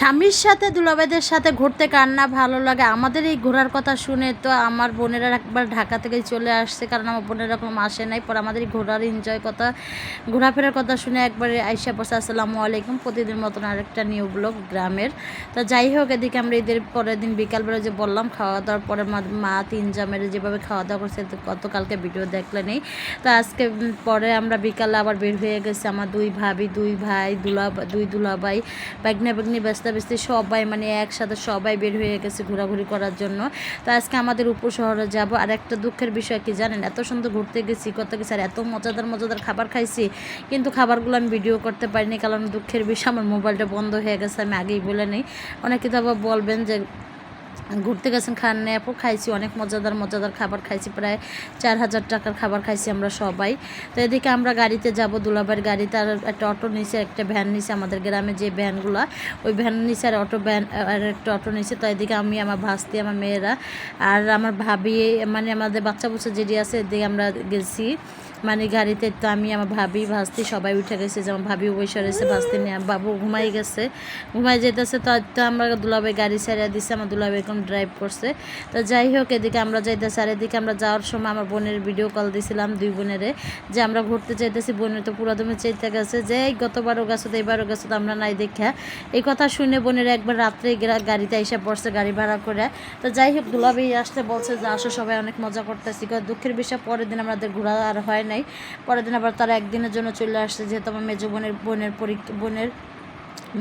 স্বামীর সাথে, দুলাভাইদের সাথে ঘুরতে কার না ভালো লাগে? আমাদের এই ঘোরার কথা শুনে তো আমার বোনেরা একবার ঢাকা থেকে চলে আসছে, কারণ আমার বোনেরা কোনো আসে নাই। পর আমাদের এই ঘোরার এনজয় কথা, ঘোরাফেরার কথা শুনে একবারে আইসা পড়ছে, আসসালামু আলাইকুম। প্রতিদিন মতন আরেকটা নিউ ব্লগ গ্রামের। তা যাই হোক, এদিকে আমরা ঈদের পরের দিন বিকালবেলা যে বললাম খাওয়া দাওয়ার পরে মা তিন জামের যেভাবে খাওয়া দাওয়া করছে গতকালকে ভিডিও দেখলে নেই। তা আজকে পরে আমরা বিকালে আবার বের হয়ে গেছে, আমার দুই ভাবি, দুই ভাই দুলা দুই দুলাভাই বাগনা বাগনি ব্যস্তা ব্যস্তি সবাই মানে একসাথে সবাই বের হয়ে গেছে ঘোরাঘুরি করার জন্য তো আজকে আমাদের উপশহরে যাব আর একটা দুঃখের বিষয় কি জানেন এত সুন্দর ঘুরতে গেছি কত গেছি আর এত মজাদার মজাদার খাবার খাইছি কিন্তু খাবারগুলো আমি ভিডিও করতে পারিনি কারণ দুঃখের বিষয় আমার মোবাইলটা বন্ধ হয়ে গেছে আমি আগেই বলে নিই অনেকে তো আবার বলবেন যে ঘুরতে গেছেন, খান আপু, খাইছি, অনেক মজাদার মজাদার খাবার খাইছি, প্রায় চার হাজার টাকার খাবার খাইছি আমরা সবাই। তো এদিকে আমরা গাড়িতে যাব দুলাবাইয়ের গাড়িতে, আর একটা অটো নিচে একটা ভ্যান নিচে আমাদের গ্রামে যে ভ্যানগুলো, ওই ভ্যান নিচে আর অটো ভ্যান, আর একটা অটো নিচে তো এদিকে আমি, আমার ভাস্তি, আমার মেয়েরা, আর আমার ভাবি মানে আমাদের বাচ্চা বুচ্চা যেটি আছে, এদিকে আমরা গেছি। মানে গাড়িতে তো আমি আমার ভাবি, ভাস্তি সবাই উঠে গেছে যেমন ভাবি বসে রয়েছে, ভাস্তি নিয়ে বাবু ঘুমাই গেছে। ঘুমাই যেতেছে তো তো আমরা দুলাভাই গাড়ি ছেড়ে দিছে, আমার দুলাভাই এখন ড্রাইভ করছে। তো যাই হোক, এদিকে আমরা যাইতেছি, আর এদিকে আমরা যাওয়ার সময় আমার বোনের ভিডিও কল দিয়েছিলাম দুই বোনেরে, যে আমরা ঘুরতে চাইতেছি বোনের তো পুরো দমে চাইতে গেছে, যে এই গতবারও গেছো তো এবারও গেছো তো আমরা নাই দেখা এই কথা শুনে বোনের একবার রাত্রে গাড়িতে এসে পড়ছে গাড়ি ভাড়া করে। তো যাই হোক, দুলাভাই আসতে বলছে যে, আসো সবাই, অনেক মজা করতেছি। দুঃখের বিষয়, পরের দিন আমাদের ঘোরা আর হয় নাই। পরের দিন আবার তারা একদিনের জন্য চলে আসছে, যেহেতু আমার মেজো বোনের বোনের পরীক্ষা, বোনের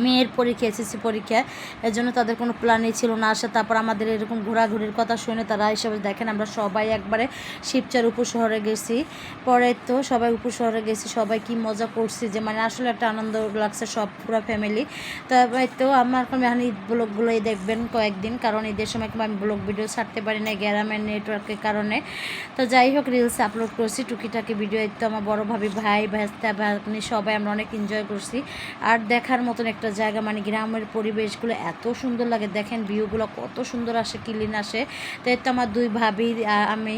মেয়ের পরীক্ষা, এসএসসি পরীক্ষা, এর জন্য তাদের কোনো প্ল্যানই ছিল না। আসে তারপর আমাদের এরকম ঘোরাঘুরির কথা শুনে তারা হিসাবে দেখেন, আমরা সবাই একবারে শিবচার উপশহরে গেছি। পরে তো সবাই উপশহরে গেছি, সবাই কি মজা করছি যে মানে আসলে একটা আনন্দ লাগছে সব, পুরো ফ্যামিলি তবে তো আমার এখন ঈদ ব্লগগুলোই দেখবেন কয়েকদিন, কারণ ঈদের সময় আমি ব্লগ ভিডিও ছাড়তে পারি না, গ্যারামের নেটওয়ার্কের কারণে। তো যাই হোক রিলস আপলোড করছি, টুকিটাকি ভিডিও তো আমার বড় ভাবি, ভাই ভাস্তা ভাগ্নি, সবাই আমরা অনেক এনজয় করছি। আর দেখার মতন একটা জায়গা মানে গ্রামের পরিবেশগুলো এত সুন্দর লাগে। দেখেন ভিউগুলো কত সুন্দর আসে ক্লিন আসে। তো এর তো আমার দুই ভাবি আমি।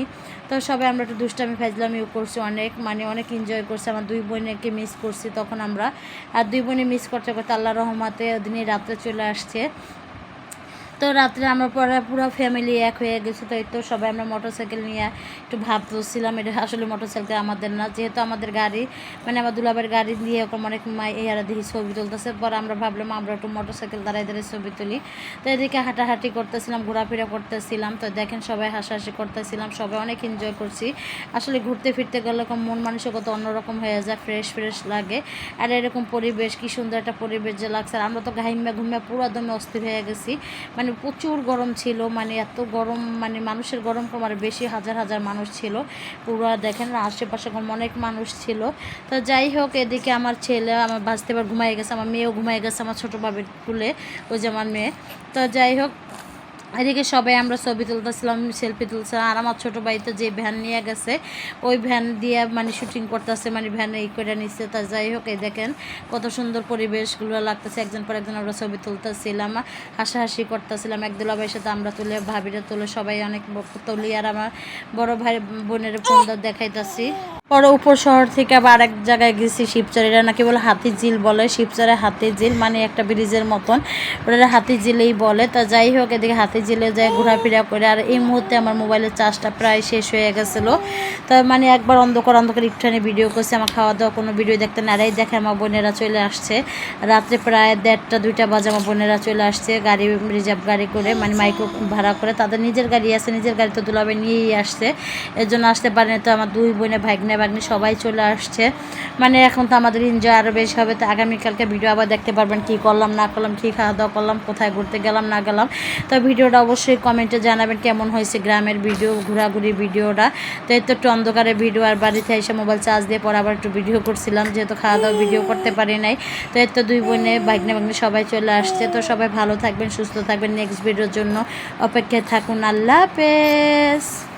তো সবাই আমরা একটু দুষ্টামি ফাজলামিও করছি অনেক মানে অনেক এনজয় করছি। আমার দুই বোনকে মিস করছি তখন আমরা। আর দুই বোনে মিস করতে করতে আল্লাহ রহমাতে দিনে রাত্রে চলে আসছে। তো রাত্রে আমরা পরে, পুরো ফ্যামিলি এক হয়ে গেছি, তো এই তো সবাই আমরা মোটরসাইকেল নিয়ে একটু ভাবতেছিলাম, এটা আসলে মোটরসাইকেল আমাদের না, যেহেতু আমাদের গাড়ি মানে আমার দুলাবের গাড়ি দিয়ে ওরকম অনেক মাই এরা দেখি ছবি তুলতেছে, পর আমরা ভাবলাম আমরা একটু মোটরসাইকেল দাঁড়াই দাঁড়িয়ে ছবি তুলি। তো এদিকে হাঁটাহাঁটি করতেছিলাম, ঘোরাফেরা করতেছিলাম, তো দেখেন সবাই হাসাহাসি করতেছিলাম, সবাই অনেক এনজয় করছি। আসলে ঘুরতে ফিরতে গেলে মন মানসিকতা অন্যরকম হয়ে যায় ফ্রেশ ফ্রেশ লাগে। আর এরকম পরিবেশ, কি সুন্দর একটা পরিবেশ যে লাগছে আমরা তো ঘাইমা ঘুমিয়া পুরো দমে অস্থির হয়ে গেছি। মানে প্রচুর গরম ছিল মানে এত গরম মানে মানুষের গরম কম আর বেশি হাজার হাজার মানুষ ছিল। পুরো দেখেন না, আশেপাশে অনেক মানুষ ছিল। তো যাই হোক, এদিকে আমার ছেলে আমার বাঁচতে পার ঘুমাই গেছে, আমার মেয়েও ঘুমাই গেছে আমার ছোটো বাবির কুলে ওই যে আমার মেয়ে। তো যাই হোক এদিকে সবাই আমরা ছবি তুলতেছিলাম সেলফি তুলছিলাম আর আমার ছোটো ভাই তো যে ভ্যান নিয়ে গেছে, ওই ভ্যান দিয়ে মানে শুটিং করতেছে মানে ভ্যান এই করে নিচ্ছে তা যাই হোক, এই দেখেন কত সুন্দর পরিবেশগুলো লাগতেছে। একজন পর একজন আমরা ছবি তুলতেছিলাম, হাসাহাসি করতেছিলাম। এক দুলাভাইয়ের সাথে আমরা তুলে, ভাবিরা তুলে সবাই অনেক তুলি। আর আমার বড় ভাই বোনের ফোন দেখাইতেছি। পরে উপর শহর থেকে আবার আরেক জায়গায় গেছি শিবচর। এটা নাকি বলে হাতি ঝিল বলে, শিবচরে হাতি ঝিল মানে একটা ব্রিজের মতন। ওটা হাতি ঝিলেই বলে। তা যাই হোক, এদিকে হাতি ঝিলে যায় ঘোরাফেরা করে। আর এই মুহূর্তে আমার মোবাইলের চার্জটা প্রায় শেষ হয়ে গেছিল। তা মানে একবার অন্ধকার অন্ধকার একটুখানি ভিডিও করছে। আমার খাওয়া দাওয়া কোনো ভিডিও দেখতে না। আর এই দেখে আমার বোনেরা চলে আসছে। রাত্রে প্রায় দেড়টা, দুইটা বাজে আমার বোনেরা চলে আসছে গাড়ি রিজার্ভ গাড়ি করে মানে মাইক্রো ভাড়া করে। তাদের নিজের গাড়ি আছে, নিজের গাড়ি তো দুলাবে নিয়েই আসছে। এর জন্য আসতে পারেনি। তো আমার দুই বোনে ভাগ্নে ভাগ্নি সবাই চলে আসছে। মানে এখন তো আমাদের এনজয় আরও বেশি হবে, তো আগামীকালকে ভিডিও আবার দেখতে পারবেন কী করলাম, না করলাম, কী খাওয়া দাওয়া করলাম, কোথায় ঘুরতে গেলাম, না গেলাম। তো ভিডিওটা অবশ্যই কমেন্টে জানাবেন কেমন হয়েছে গ্রামের ভিডিও ঘোরাঘুরি ভিডিওটা তো এই তো একটু অন্ধকারে ভিডিও আর বাড়িতে এসে মোবাইল চার্জ দিয়ে পরে আবার একটু ভিডিও করছিলাম, যেহেতু খাওয়া দাওয়া ভিডিও করতে পারি নাই। তো এর তো দুই বোনে, ভাগ্নে ভাগ্নে সবাই চলে আসছে। তো সবাই ভালো থাকবেন, সুস্থ থাকবেন নেক্সট ভিডিওর জন্য। অপেক্ষায় থাকুন, আল্লাহ হাফেজ।